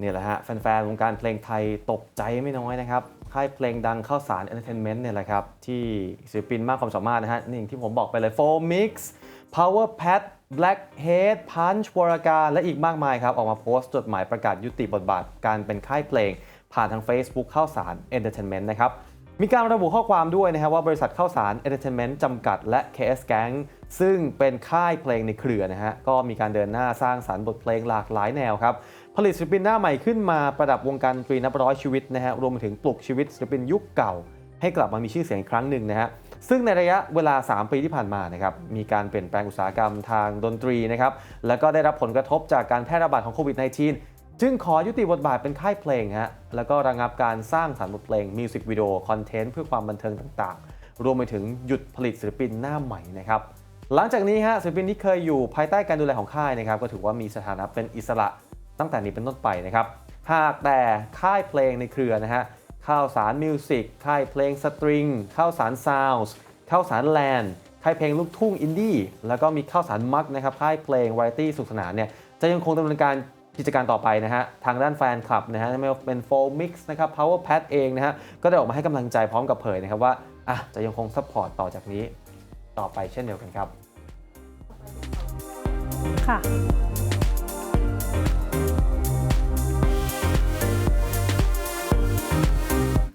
นี่แหละฮะแฟนๆวงการเพลงไทยตกใจไม่น้อยนะครับค่ายเพลงดังเข้าสารเอนเตอร์เทนเมนต์เนี่ยแหละครับ ที่ศิลปินมากความสามารถนะฮะนี่งที่ผมบอกไปเลย Four Mix Power Pad Blackhead Punch วรการและอีกมากมายครับ ออกมาโพสต์จดหมายประกาศยุติบทบาทการเป็นค่ายเพลง ผ่านทาง Facebook เข้าสารเอนเตอร์เทนเมนต์นะครับ มีการระบุข้อความด้วยนะครับว่าบริษัทข้าวสารเอนเตอร์เทนเมนต์จำกัด และ KS Gang ซึ่งเป็นค่ายเพลงในเครือนะฮะ ก็มีการเดินหน้าสร้างสารรค์บทเพลงหลากหลายแนวครับ ผลิตศิลปินหน้าใหม่ขึ้นมาประดับวงการดนตรีนับร้อยชีวิตนะฮะ รวมไปถึงปลุกชีวิตศิลปินยุคเก่า ให้กลับมามีชื่อเสียงอีกครั้งหนึ่งนะฮะ ซึ่งในระยะเวลา 3 ปีที่ผ่านมานะครับ มีการเปลี่ยนแปลงอุตสาหกรรมทางดนตรีนะครับ แล้วก็ได้รับผลกระทบจากการแพร่ระบาดของโควิด -19 จึงขอยุติบทบาทเป็นค่ายเพลงฮะแล้วก็ระงับการสร้างสรรค์บทเพลงมิวสิกวิดีโอคอนเทนต์เพื่อความบันเทิงต่างๆ รวมไปถึงหยุดผลิตศิลปินหน้าใหม่นะครับหลังจากนี้ฮะศิลปินที่เคยอยู่ภายใต้การดูแลของค่ายนะครับก็ถือว่ามีสถานะเป็นอิสระตั้งแต่นี้เป็นต้นไปนะครับหากแต่ค่ายเพลงในเครือนะฮะข้าวสารมิวสิกค่ายเพลงสตริงข้าวสารซาวส์ข้าวสารแลนด์ค่ายเพลงลูกทุ่งอินดี้แล้วก็มีข้าวสารมักนะครับค่ายเพลงวาไรตี้สุขสนานเนี่ยจะยังคงดำเนินการ กิจการต่อไปนะฮะ ทางด้านแฟนคลับนะฮะไม่ว่าเป็นโฟมิกส์นะครับ Power Pad เองนะฮะ ก็ได้ออกมาให้กำลังใจพร้อมกับเผยนะครับว่าอะจะยังคงซัพพอร์ตต่อจากนี้ ต่อไปเช่นเดียวกันครับ ค่ะ